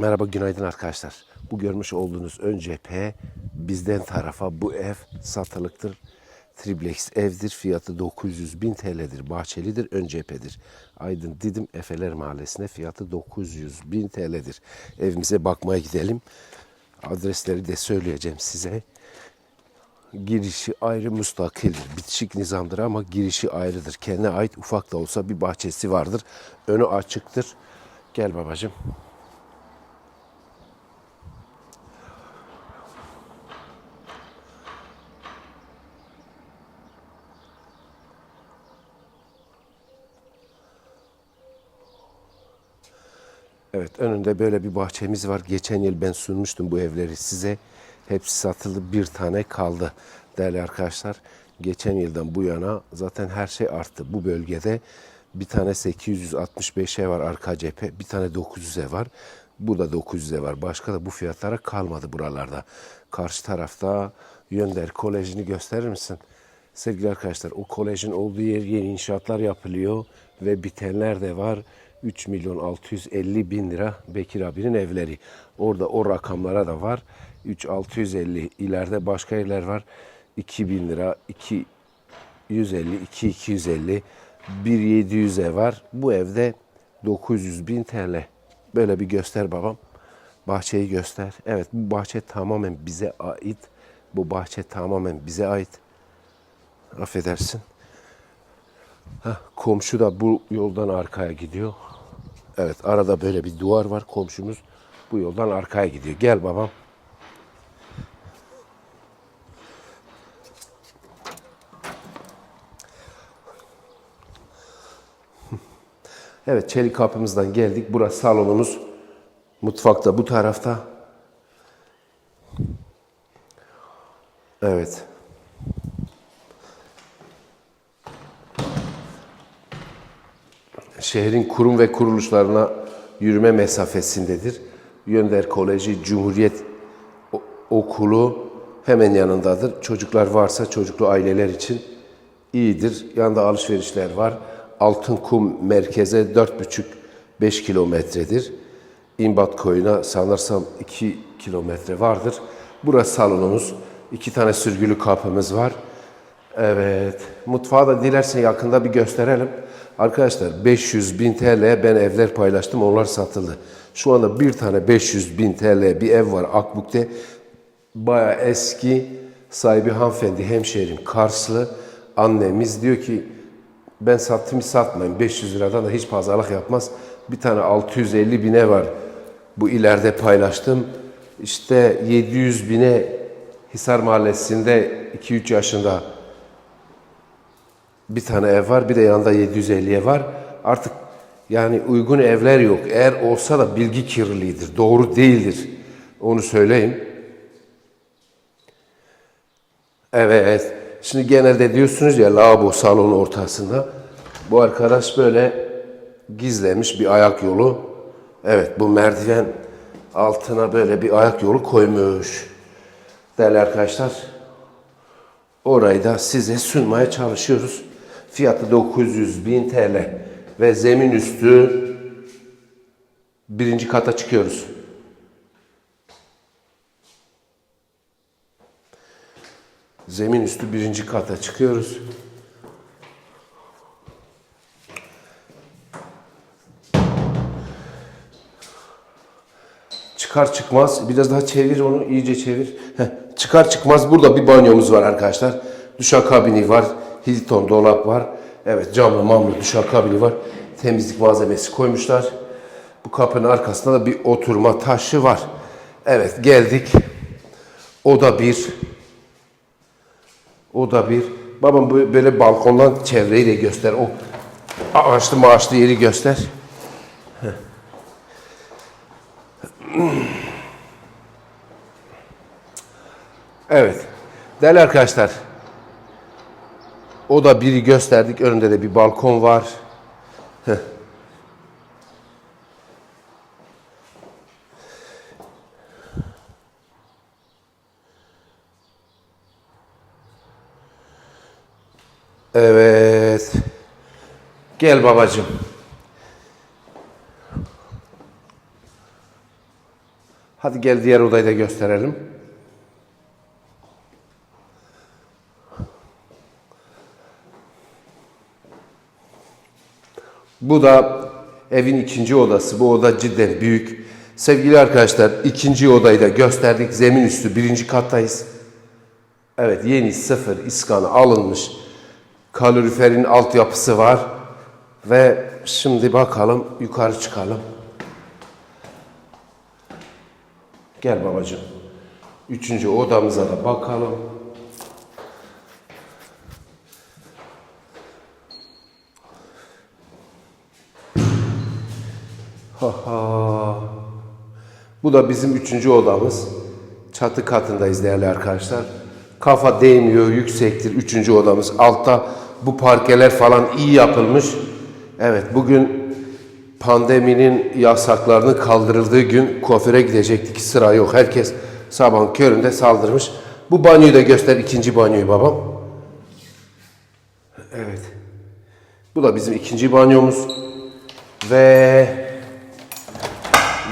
Merhaba, günaydın arkadaşlar. Bu görmüş olduğunuz ön cephe bizden tarafa bu ev satılıktır. Triplex evdir. Fiyatı 900 bin TL'dir. Bahçelidir. Ön cephedir. Aydın Didim Efeler Mahallesi'ne fiyatı 900 bin TL'dir. Evimize bakmaya gidelim. Adresleri de söyleyeceğim size. Girişi ayrı müstakildir. Bitişik nizamdır ama girişi ayrıdır. Kendine ait ufak da olsa bir bahçesi vardır. Önü açıktır. Gel babacığım. Evet önünde böyle bir bahçemiz var. Geçen yıl ben sunmuştum bu evleri size. Hepsi satıldı bir tane kaldı değerli arkadaşlar. Geçen yıldan bu yana zaten her şey arttı. Bu bölgede bir tane 865 ev var arka cephe. Bir tane 900 ev var. Bu da 900 ev var. Başka da bu fiyatlara kalmadı buralarda. Karşı tarafta Yönder Koleji'ni gösterir misin? Sevgili arkadaşlar o kolejin olduğu yer yeni inşaatlar yapılıyor ve bitenler de var. 3 milyon 650 bin lira Bekir abinin evleri. Orada o rakamlara da var. 3 650 ileride başka yerler var. 2000 lira 2 150 2 250 1 700'e var. Bu evde 900 bin TL. Böyle bir göster babam. Bahçeyi göster. Evet bu bahçe tamamen bize ait. Bu bahçe tamamen bize ait. Affedersin. Heh, komşu da bu yoldan arkaya gidiyor. Evet arada böyle bir duvar var komşumuz. Bu yoldan arkaya gidiyor. Gel babam. Evet çelik kapımızdan geldik. Burası salonumuz. Mutfakta bu tarafta. Evet. Şehrin kurum ve kuruluşlarına yürüme mesafesindedir. Yönder Koleji Cumhuriyet Okulu hemen yanındadır. Çocuklar varsa çocuklu aileler için iyidir. Yanında alışverişler var. Altın Kum merkeze 4,5-5 kilometredir. İmbat koyuna sanırsam 2 kilometre vardır. Burası salonumuz. İki tane sürgülü kapımız var. Evet. Mutfağı da dilersen yakında bir gösterelim. Arkadaşlar 500 bin TL ben evler paylaştım. Onlar satıldı. Şu anda bir tane 500 bin TL bir ev var Akbuk'te. Baya eski sahibi hanımefendi hemşehrim Karslı. Annemiz diyor ki ben sattım satmayın. 500 liradan da hiç pazarlık yapmaz. Bir tane 650 bine var. Bu ileride paylaştım. İşte 700 bine Hisar Mahallesi'nde 2-3 yaşında bir tane ev var, bir de yanında 750'ye var. Artık yani uygun evler yok. Eğer olsa da bilgi kirliliğidir, doğru değildir. Onu söyleyeyim. Evet. Şimdi genelde diyorsunuz ya lavabo salonun ortasında. Bu arkadaş böyle gizlemiş bir ayak yolu. Evet bu merdiven altına böyle bir ayak yolu koymuş. Değerli arkadaşlar Orayı da size sunmaya çalışıyoruz. Fiyatı 900 bin TL ve zemin üstü birinci kata çıkıyoruz. Zemin üstü birinci kata çıkıyoruz. Çıkar çıkmaz biraz daha çevir onu iyice çevir. Heh, çıkar çıkmaz burada bir banyomuz var arkadaşlar. Duşakabini var. Hilton dolap var. Evet camlı mamlı duşakabini var. Temizlik malzemesi koymuşlar. Bu kapının arkasında da bir oturma taşı var. Evet geldik. O da bir. O da bir. Babam böyle balkondan çevreyi de göster. O ağaçlı maaşlı yeri göster. Evet. Değerli arkadaşlar. O da biri gösterdik. Önünde de bir balkon var. Evet. Gel babacığım. Hadi gel diğer odayı da gösterelim. Bu da evin ikinci odası. Bu oda cidden büyük. Sevgili arkadaşlar ikinci odayı da gösterdik. Zemin üstü birinci kattayız. Evet yeni sıfır iskanı alınmış. Kaloriferin altyapısı var. Ve şimdi bakalım yukarı çıkalım. Gel babacığım. Üçüncü odamıza da bakalım. Bu da bizim üçüncü odamız. Çatı katındayız değerli arkadaşlar. Kafa değmiyor, yüksektir. Üçüncü odamız. Altta bu parkeler falan iyi yapılmış. Evet, bugün pandeminin yasaklarının kaldırıldığı gün kuaföre gidecektik. Sıra yok. Herkes sabahın köründe saldırmış. Bu banyoyu da göster. ikinci banyoyu babam. Evet. Bu da bizim ikinci banyomuz. Ve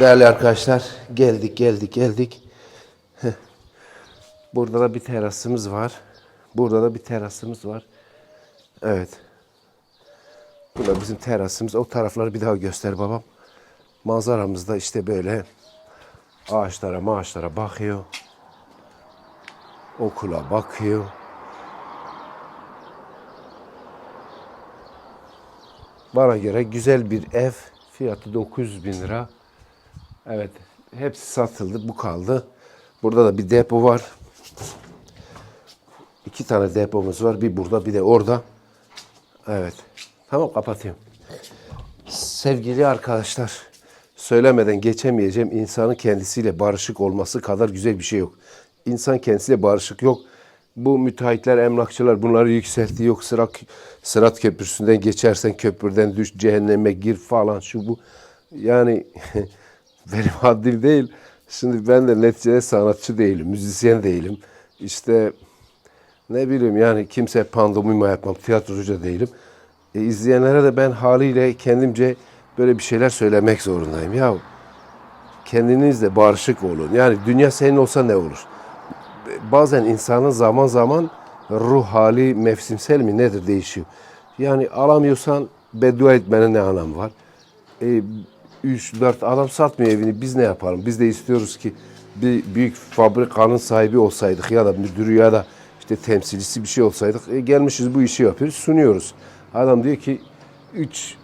Değerli arkadaşlar geldik geldik geldik. Burada da bir terasımız var. Burada da bir terasımız var. Evet. Bu da bizim terasımız. O tarafları bir daha göster babam. Manzaramız da işte böyle ağaçlara maaşlara bakıyor. Okula bakıyor. Bana göre güzel bir ev. Fiyatı 900 bin lira. Evet. Hepsi satıldı. Bu kaldı. Burada da bir depo var. İki tane depomuz var. Bir burada bir de orada. Evet. Tamam kapatıyorum. Sevgili arkadaşlar. Söylemeden geçemeyeceğim insanın kendisiyle barışık olması kadar güzel bir şey yok. İnsan kendisiyle barışık yok. Bu müteahhitler, emlakçılar bunları yükseltti. Yok sırat, sırat köprüsünden geçersen köprüden düş, cehenneme gir falan şu bu. Yani benim haddim değil. Şimdi ben de neticede sanatçı değilim, müzisyen değilim. İşte ne bileyim yani kimse pandomima yapmam, tiyatrocu değilim. E, izleyenlere de ben haliyle kendimce böyle bir şeyler söylemek zorundayım. Ya kendinizle barışık olun. Yani dünya senin olsa ne olur? Bazen insanın zaman zaman ruh hali mevsimsel mi nedir değişiyor. Yani alamıyorsan beddua etmenin ne anlamı var? E, 3-4 adam satmıyor evini. Biz ne yapalım? Biz de istiyoruz ki bir büyük fabrikanın sahibi olsaydık ya da müdürü ya da işte temsilcisi bir şey olsaydık. E, gelmişiz bu işi yapıyoruz, sunuyoruz. Adam diyor ki 3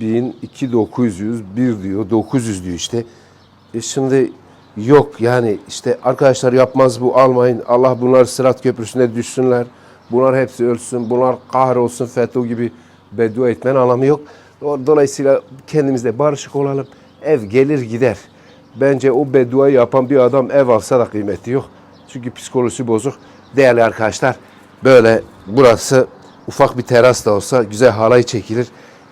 bin, 2 900, 1 diyor, 900 diyor işte. E şimdi yok yani işte arkadaşlar yapmaz bu almayın. Allah bunlar sırat köprüsüne düşsünler. Bunlar hepsi ölsün. Bunlar kahrolsun FETÖ gibi beddua etmenin anlamı yok. Dolayısıyla kendimizle barışık olalım. Ev gelir gider. Bence o bedduayı yapan bir adam ev alsa da kıymeti yok. Çünkü psikolojisi bozuk. Değerli arkadaşlar böyle burası ufak bir teras da olsa güzel halay çekilir.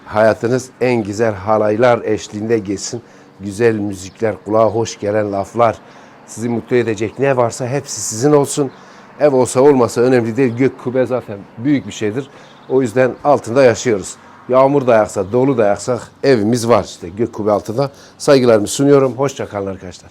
Hayatınız en güzel halaylar eşliğinde geçsin. Güzel müzikler, kulağa hoş gelen laflar, sizi mutlu edecek ne varsa hepsi sizin olsun. Ev olsa olmasa önemli değil. Gök kubbe zaten büyük bir şeydir. O yüzden altında yaşıyoruz. Yağmur da yağsa, dolu da yağsa evimiz var işte gök kubbe altında. Saygılarımı sunuyorum. Hoşça kalın arkadaşlar.